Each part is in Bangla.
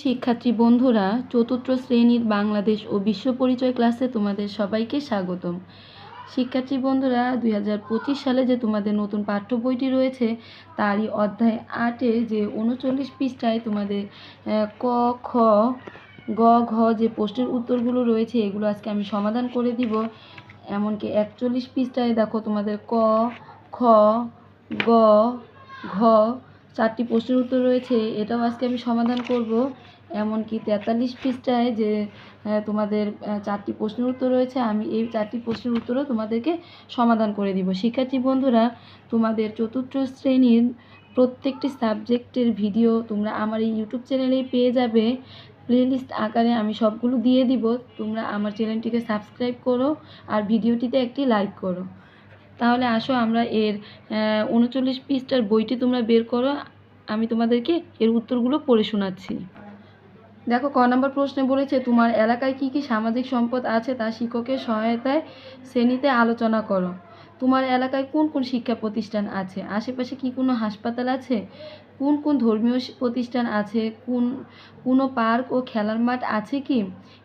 শিক্ষার্থী বন্ধুরা, চতুর্থ শ্রেণির বাংলাদেশ ও বিশ্ব পরিচয় ক্লাসে তোমাদের সবাইকে স্বাগতম। শিক্ষার্থী বন্ধুরা, দুই হাজার পঁচিশ সালে যে তোমাদের নতুন পাঠ্য বইটি রয়েছে, তারই অধ্যায় আটে যে উনচল্লিশ পৃষ্ঠায় তোমাদের ক, খ, গ, ঘ যে প্রশ্নের উত্তরগুলো রয়েছে, এগুলো আজকে আমি সমাধান করে দিব। এমনকি একচল্লিশ পৃষ্ঠায় দেখো তোমাদের ক, খ, গ, ঘ চারটি প্রশ্নের উত্তর রয়েছে, এটাও আজকে আমি সমাধান করব। এমনকি তেতাল্লিশ পৃষ্ঠায় যে তোমাদের চারটি প্রশ্নের উত্তর রয়েছে, আমি এই চারটি প্রশ্নের উত্তরও তোমাদেরকে সমাধান করে দিব। শিক্ষার্থী বন্ধুরা, তোমাদের চতুর্থ শ্রেণির প্রত্যেকটি সাবজেক্টের ভিডিও তোমরা আমার এই ইউটিউব চ্যানেলেই পেয়ে যাবে। প্লেলিস্ট আকারে আমি সবগুলো দিয়ে দিব। তোমরা আমার চ্যানেলটিকে সাবস্ক্রাইব করো আর ভিডিওটিতে একটি লাইক করো। তাহলে আসো আমরা এর উনচল্লিশ পৃষ্ঠার বইটি তোমরা বের করো। আমি তোমাদেরকে এর উত্তরগুলো পড়ে শোনাচ্ছি। দেখো, ক নম্বর প্রশ্নে বলেছে, তোমার এলাকায় কি কি সামাজিক সম্পদ আছে তা শিক্ষকের সহায়তায় শ্রেণীতে আলোচনা করো। তোমার এলাকায় কোন কোন শিক্ষা প্রতিষ্ঠান আছে? আশেপাশে কি কোনো হাসপাতাল আছে? কোন কোন ধর্মীয় প্রতিষ্ঠান আছে? কোন, কোনো পার্ক ও খেলার মাঠ আছে কি?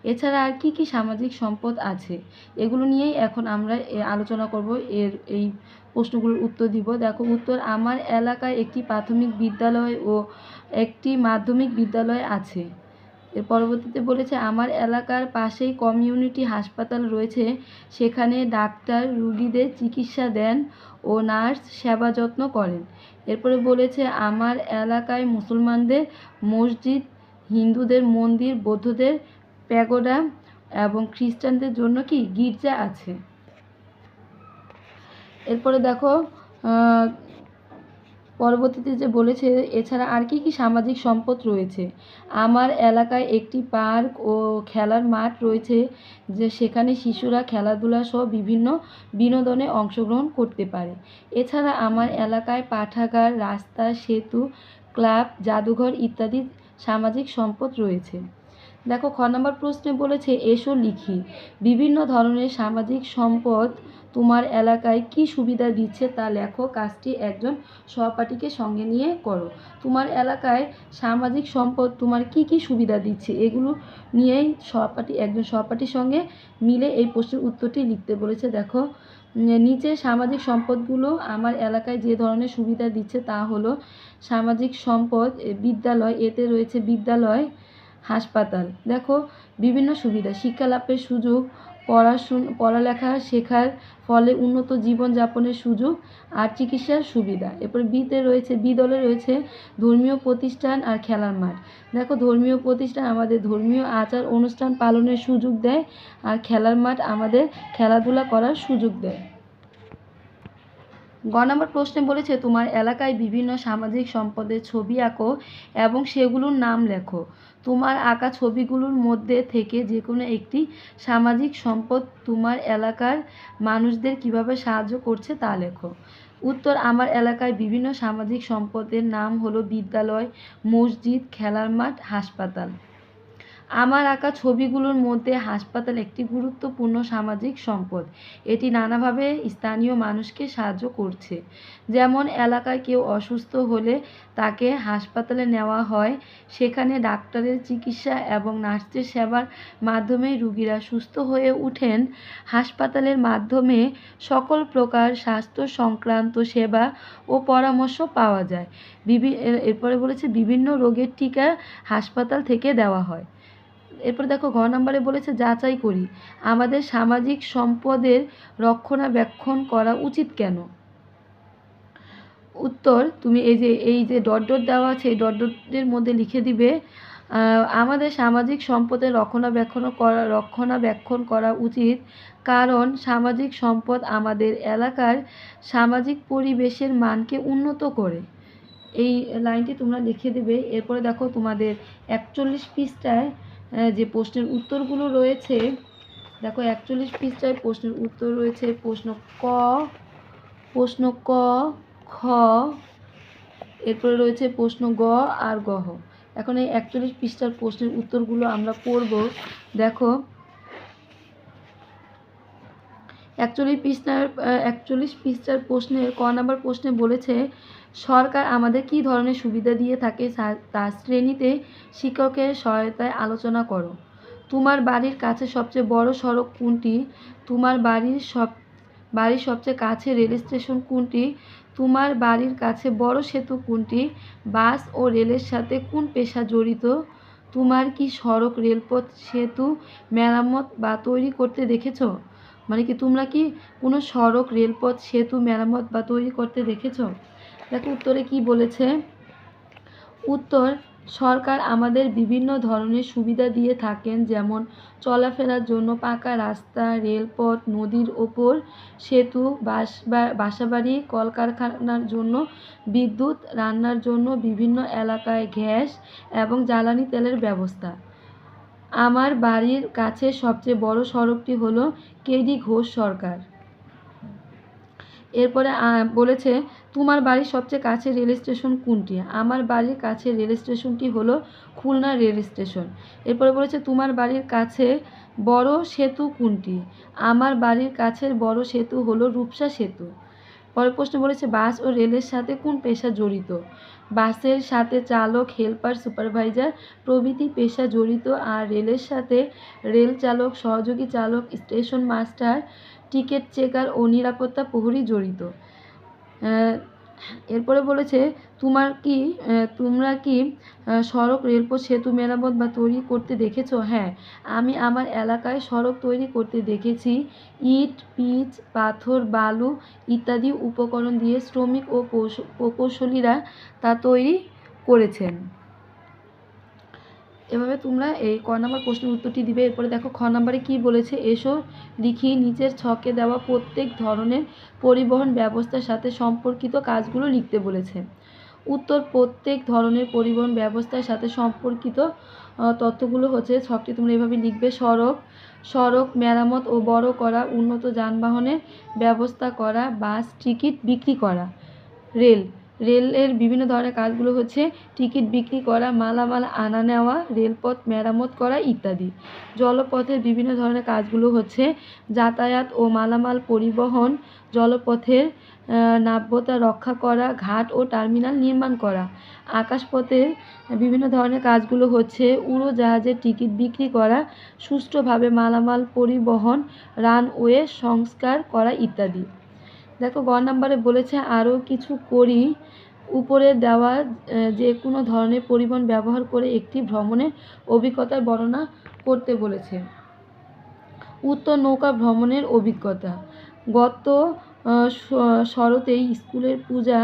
এছাড়া আর কি কি সামাজিক সম্পদ আছে? এগুলো নিয়েই এখন আমরা আলোচনা করব। এর, এই প্রশ্নগুলোর উত্তর দিব। দেখো, উত্তর, আমার এলাকায় একটি প্রাথমিক বিদ্যালয় ও একটি মাধ্যমিক বিদ্যালয় আছে। এর পরবর্তীতে বলেছে, আমার এলাকার পাশেই কমিউনিটি হাসপাতাল রয়েছে। সেখানে ডাক্তার, রুগীদের চিকিৎসা দেন ও নার্স সেবা যত্ন করেন। এরপরে বলেছে, আমার এলাকায় মুসলমানদের মসজিদ, হিন্দুদের মন্দির, বৌদ্ধদের প্যাগোডা এবং খ্রিস্টানদের জন্য কি গির্জা আছে? এরপরে দেখো পরবর্তীতে যে বলেছে, এছাড়া আর কি কি সামাজিক সম্পদ রয়েছে? আমার এলাকায় একটি পার্ক ও খেলার মাঠ রয়েছে, যে সেখানে শিশুরা খেলাধুলা সহ বিভিন্ন বিনোদনে অংশগ্রহণ করতে পারে। এছাড়া আমার এলাকায় পাঠাগার, রাস্তা, সেতু, ক্লাব, জাদুঘর ইত্যাদি সামাজিক সম্পদ রয়েছে। দেখো, খ নম্বর প্রশ্নে বলেছে, এসো লিখি। বিভিন্ন ধরনের সামাজিক সম্পদ তোমার এলাকায় কি সুবিধা দিচ্ছে তা লেখো, কাজটি একজন সহপাঠীকে সঙ্গে নিয়ে করো। তোমার এলাকায় সামাজিক সম্পদ, তোমার কি কি সুবিধা দিচ্ছে? এগুলো নিয়েই সহপাঠী, একজন সহপাঠীর সঙ্গে মিলে এই প্রশ্নের উত্তরটি লিখতে বলেছে। দেখো নিচে সামাজিক সম্পদগুলো আমার এলাকায় যে ধরনের সুবিধা দিচ্ছে তা হলো সামাজিক সম্পদ বিদ্যালয়, এতে রয়েছে বিদ্যালয়, হাসপাতাল। দেখো, বিভিন্ন সুবিধা শিক্ষা লাভের সুযোগ পড়াশুন, পড়ালেখা শেখার ফলে উন্নত জীবনযাপনের সুযোগ আর চিকিৎসার সুবিধা। এরপর বিতে রয়েছে বি দলে রয়েছে ধর্মীয় প্রতিষ্ঠান আর খেলার মাঠ। দেখো, ধর্মীয় প্রতিষ্ঠান আমাদের ধর্মীয় আচার অনুষ্ঠান পালনের সুযোগ দেয় আর খেলার মাঠ আমাদের খেলাধুলা করার সুযোগ দেয়। গ নম্বর প্রশ্নে বলেছে, তোমার এলাকায় বিভিন্ন সামাজিক সম্পদের ছবি আঁকো এবং সেগুলোর নাম লেখো। তোমার আঁকা ছবিগুলোর মধ্যে থেকে যে কোনো একটি সামাজিক সম্পদ তোমার এলাকার মানুষদের কীভাবে সাহায্য করছে তা লেখো। উত্তর, আমার এলাকায় বিভিন্ন সামাজিক সম্পদের নাম হলো বিদ্যালয়, মসজিদ, খেলার মাঠ, হাসপাতাল। আমার আঁকা ছবিগুলোর মধ্যে হাসপাতাল একটি গুরুত্বপূর্ণ সামাজিক সম্পদ। এটি নানাভাবে স্থানীয় মানুষকে সাহায্য করছে। যেমন এলাকায় কেউ অসুস্থ হলে তাকে হাসপাতালে নেওয়া হয়, সেখানে ডাক্তারের চিকিৎসা এবং নার্সের সেবার মাধ্যমে রুগীরা সুস্থ হয়ে ওঠেন। হাসপাতালের মাধ্যমে সকল প্রকার স্বাস্থ্য সংক্রান্ত সেবা ও পরামর্শ পাওয়া যায়। বিভি এরপরে বলেছে, বিভিন্ন রোগের টিকা হাসপাতাল থেকে দেওয়া হয়। এরপর দেখো ঘ নম্বরে বলেছে, যাচাই করি। আমাদের সামাজিক সম্পদের রক্ষণাবেক্ষণ করা উচিত কেন? উত্তর, তুমি এই যে এই যে ডট ডট দেওয়া আছে, এই ডট ডটের মধ্যে লিখে দিবে আমাদের সামাজিক সম্পদের রক্ষণাবেক্ষণ করা রক্ষণাবেক্ষণ করা উচিত। কারণ সামাজিক সম্পদ আমাদের এলাকার সামাজিক পরিবেশের মানকে উন্নত করে। এই লাইনটি তোমরা লিখে দেবে। এরপরে দেখো তোমাদের একচল্লিশ পৃষ্ঠায় যে প্রশ্নের উত্তরগুলো রয়েছে, দেখো একচল্লিশ পৃষ্ঠায় প্রশ্নের উত্তর রয়েছে, প্রশ্ন ক প্রশ্ন ক, খ, এরপরে রয়েছে প্রশ্ন গ আর গহ এখন এই একচল্লিশ পৃষ্ঠার প্রশ্নের উত্তরগুলো আমরা পড়ব। দেখো, একচল্লিশ পৃষ্ঠার একচল্লিশ পৃষ্ঠার প্রশ্নের, ক নাম্বার প্রশ্নে বলেছে সরকার আমাদের কী ধরনের সুবিধা দিয়ে থাকে সা- তা শ্রেণীতে শিক্ষকের সহায়তায় আলোচনা করো। তোমার বাড়ির কাছে সবচেয়ে বড় সড়ক কোনটি? তোমার বাড়ির সব, বাড়ির সবচেয়ে কাছে রেল স্টেশন কোনটি? তোমার বাড়ির কাছে বড় সেতু কোনটি? বাস ও রেলের সাথে কোন পেশা জড়িত? তোমার কি সড়ক, রেলপথ, সেতু, মেরামত বা তৈরি করতে দেখেছ? মানে কি তোমরা কি কোনো সড়ক, রেলপথ, সেতু, মেরামত বা তৈরি করতে দেখেছ? দেখো উত্তরে কি বলেছে? উত্তর, সরকার আমাদের বিভিন্ন ধরনের সুবিধা দিয়ে থাকেন, যেমন চলাফেরার জন্য পাকা রাস্তা, রেলপথ, নদীর ওপর সেতু বাসবা বাসাবাড়ি, কলকারখানার জন্য বিদ্যুৎ, রান্নার জন্য বিভিন্ন এলাকায় গ্যাস এবং জ্বালানি তেলের ব্যবস্থা। আমার বাড়ির কাছে সবচেয়ে বড় সড়কটি হলো কেডি ঘোষ সরকার। এরপরে বলেছে, তোমার বাড়ির সবচেয়ে কাছে রেল স্টেশন কোনটি? আমার বাড়ির কাছে রেল স্টেশনটি হলো খুলনা রেল স্টেশন। এরপরে বলেছে, তোমার বাড়ির কাছে বড় সেতু কোনটি? আমার বাড়ির কাছের বড় সেতু হলো রূপসা সেতু। পরের প্রশ্ন বলেছে, বাস ও রেলের সাথে কোন পেশা জড়িত? বাসের সাথে চালক, হেল্পার, সুপারভাইজার, প্রভৃতি পেশা জড়িত। আর রেলের সাথে রেল চালক, সহযোগী চালক, স্টেশন মাস্টার টিকিট চেকার ও নিরাপত্তা প্রহরী জড়িত। এরপরে বলেছে, তোমার কি তোমরা কি সড়ক, রেলপথ, সেতু, মেরামত বা তৈরি করতে দেখেছ? হ্যাঁ আমি আমার এলাকায় সড়ক তৈরি করতে দেখেছি। ইট, পিচ, পাথর, বালু ইত্যাদি উপকরণ দিয়ে শ্রমিক ও প্রকৌশলীরা তা তৈরি করেছেন। এভাবে তোমরা এই ক নম্বর প্রশ্নের উত্তরটি দিবে। এরপরে দেখো, খ নম্বরে কী বলেছে? এসো লিখি, নিচের ছকে দেওয়া প্রত্যেক ধরনের পরিবহন ব্যবস্থার সাথে সম্পর্কিত কাজগুলো লিখতে বলেছে। উত্তর, প্রত্যেক ধরনের পরিবহন ব্যবস্থার সাথে সম্পর্কিত তথ্যগুলো হচ্ছে ছকটি তোমরা এভাবে লিখবে। সড়ক সড়ক মেরামত ও বড় করা, উন্নত যানবাহনের ব্যবস্থা করা, বাস, টিকিট বিক্রি করা, রেল। রেলের বিভিন্ন ধরনের কাজগুলো হচ্ছে টিকিট বিক্রি করা, মালামাল আনা নেওয়া, রেলপথ মেরামত করা ইত্যাদি। জলপথের বিভিন্ন ধরনের কাজগুলো হচ্ছে যাতায়াত ও মালামাল পরিবহন, জলপথের নাব্যতা রক্ষা করা, ঘাট ও টার্মিনাল নির্মাণ করা। আকাশপথের বিভিন্ন ধরনের কাজগুলো হচ্ছে উড়োজাহাজের টিকিট বিক্রি করা, সুষ্ঠুভাবে মালামাল পরিবহন, রানওয়ে সংস্কার করা ইত্যাদি। দেখো গ নাম্বারে বলেছে আরও কিছু করি। উপরে দেওয়া যে কোনো ধরনের পরিবহন ব্যবহার করে একটি ভ্রমণের অভিজ্ঞতার বর্ণনা করতে বলেছে। উত্তর, নৌকা ভ্রমণের অভিজ্ঞতা। গত শরতেই স্কুলের পূজা,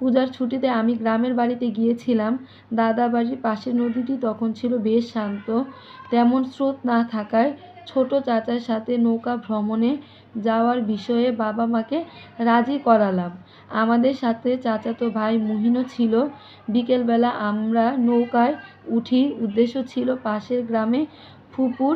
পূজার ছুটিতে আমি গ্রামের বাড়িতে গিয়েছিলাম। দাদা বাড়ির পাশের নদীটি তখন ছিল বেশ শান্ত, তেমন স্রোত না থাকায় ছোট চাচার সাথে নৌকা ভ্রমণে যাওয়ার বিষয়ে বাবা মাকে রাজি করালাম। আমাদের সাথে চাচাতো ভাই মুহিনও ছিল। বিকেলবেলা আমরা নৌকায় উঠি, উদ্দেশ্য ছিল পাশের গ্রামে ফুপুর